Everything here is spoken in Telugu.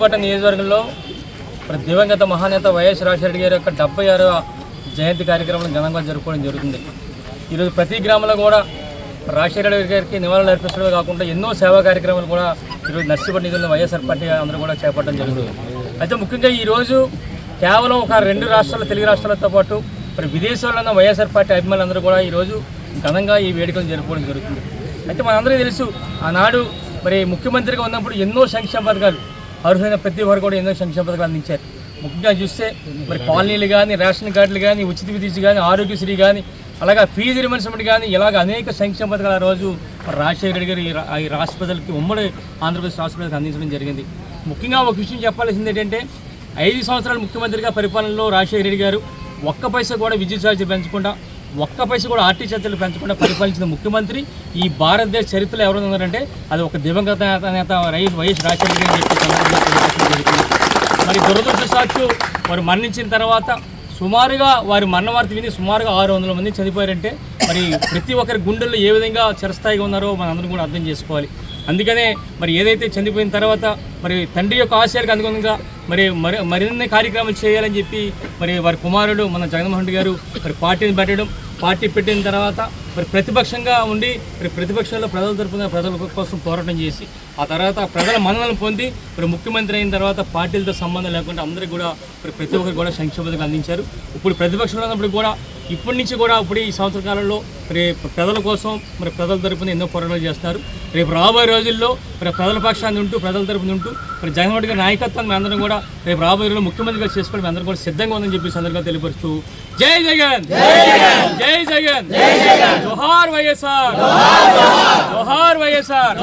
మచిలీపట్నం నియోజకవర్గంలో దివంగత మహానేత వైఎస్ రాజశేఖర గారి యొక్క డెబ్బై ఆరవ జయంతి కార్యక్రమం ఘనంగా జరుపుకోవడం జరుగుతుంది. ఈరోజు ప్రతి గ్రామంలో కూడా రాజశేఖర గారికి నివాళులు అర్పించడమే కాకుండా ఎన్నో సేవా కార్యక్రమాలు కూడా ఈరోజు నర్సిపట్ నిధులను వైఎస్ఆర్ పార్టీ అందరూ కూడా చేపట్టడం జరుగుతుంది. అయితే ముఖ్యంగా ఈరోజు కేవలం ఒక రెండు రాష్ట్రాల తెలుగు రాష్ట్రాలతో పాటు మరి విదేశాల్లో ఉన్న వైఎస్ఆర్ పార్టీ అభిమానులందరూ కూడా ఈరోజు ఘనంగా ఈ వేడుకలు జరుపుకోవడం జరుగుతుంది. అయితే మనందరికీ తెలుసు ఆనాడు మరి ముఖ్యమంత్రిగా ఉన్నప్పుడు ఎన్నో సంక్షేమ పథకాలు అర్హులైన ప్రతి ఒక్కరు కూడా ఎన్నో సంక్షేమ పథకాలు అందించారు. ముఖ్యంగా చూస్తే మరి కాలనీలు కానీ రేషన్ కార్డులు కానీ ఉచిత విద్యుత్ కానీ ఆరోగ్యశ్రీ కానీ అలాగా ఫీజు రిమర్స్మెంట్ కానీ ఇలాగ అనేక సంక్షేమ పథకాలు ఆ రోజు రాజశేఖర రెడ్డి గారు ఈ రా- ఈ రాష్ట్ర ప్రజలకి ఉమ్మడి ఆంధ్రప్రదేశ్ రాష్ట్ర ప్రజలకు అందించడం జరిగింది. ముఖ్యంగా ఒక విషయం చెప్పాల్సింది ఏంటంటే ఐదు సంవత్సరాలు ముఖ్యమంత్రిగా పరిపాలనలో రాజశేఖర రెడ్డి గారు ఒక్క పైసా కూడా విద్యుత్ ఛార్జీలు పెంచకుండా ఒక్క పైస కూడా ఆర్టీ ఛార్జీలు పెంచకుండా పరిపాలించిన ముఖ్యమంత్రి ఈ భారతదేశ చరిత్రలో ఎవరైనా ఉన్నారంటే అది ఒక దివంగత నేత- నేత వైఎస్ రాజశేఖర రెడ్డి అని చెప్పి మరి వారు మరణించిన తర్వాత సుమారుగా వారి మరణవార్త విని సుమారుగా ఆరు వందల మంది చనిపోయారంటే మరి ప్రతి ఒక్కరి గుండెల్లో ఏ విధంగా చిరస్థాయిగా ఉన్నారో మనందరం కూడా అర్థం చేసుకోవాలి. అందుకనే మరి ఏదైతే చనిపోయిన తర్వాత మరి తండ్రి యొక్క ఆశయాలకు అనుగుణంగా మరి మరి మరిన్ని కార్యక్రమాలు చేయాలని చెప్పి మరి వారి కుమారుడు మన జగన్మోహన్ రెడ్డి గారు మరి పార్టీని పెట్టడం పార్టీ పెట్టిన తర్వాత మరి ప్రతిపక్షంగా ఉండి మరి ప్రతిపక్షంలో ప్రజల తరపున ప్రజల కోసం పోరాటం చేసి ఆ తర్వాత ప్రజల మన్ననలు పొంది మరి ముఖ్యమంత్రి అయిన తర్వాత పార్టీలతో సంబంధం లేకుండా అందరికీ కూడా మరి ప్రతి ఒక్కరు కూడా సంక్షేమ పథకాలు అందించారు. ఇప్పుడు ప్రతిపక్షంలో ఉన్నప్పుడు కూడా ఇప్పటి నుంచి కూడా ఇప్పుడు ఈ సంవత్సర కాలంలో మరి ప్రజల కోసం మరి ప్రజల తరపున ఎన్నో పోరాటాలు చేస్తారు రేపు రాబోయే రోజుల్లో మరి ప్రజల పక్షాన్ని ఉంటూ ప్రజల తరపున ఉంటూ మరి జగన్మోహన్ రెడ్డి గారి నాయకత్వాన్ని అందరం కూడా రేపు రాబోయే రోజుల్లో ముఖ్యమంత్రిగా చేసుకోవడం అందరం కూడా సిద్ధంగా ఉందని చెప్పి సందర్భంగా తెలియపరుస్తూ జై జగన్! జై జగన్! జోహార్ వైఎస్ఆర్ జోహార్ వైఎస్ఆర్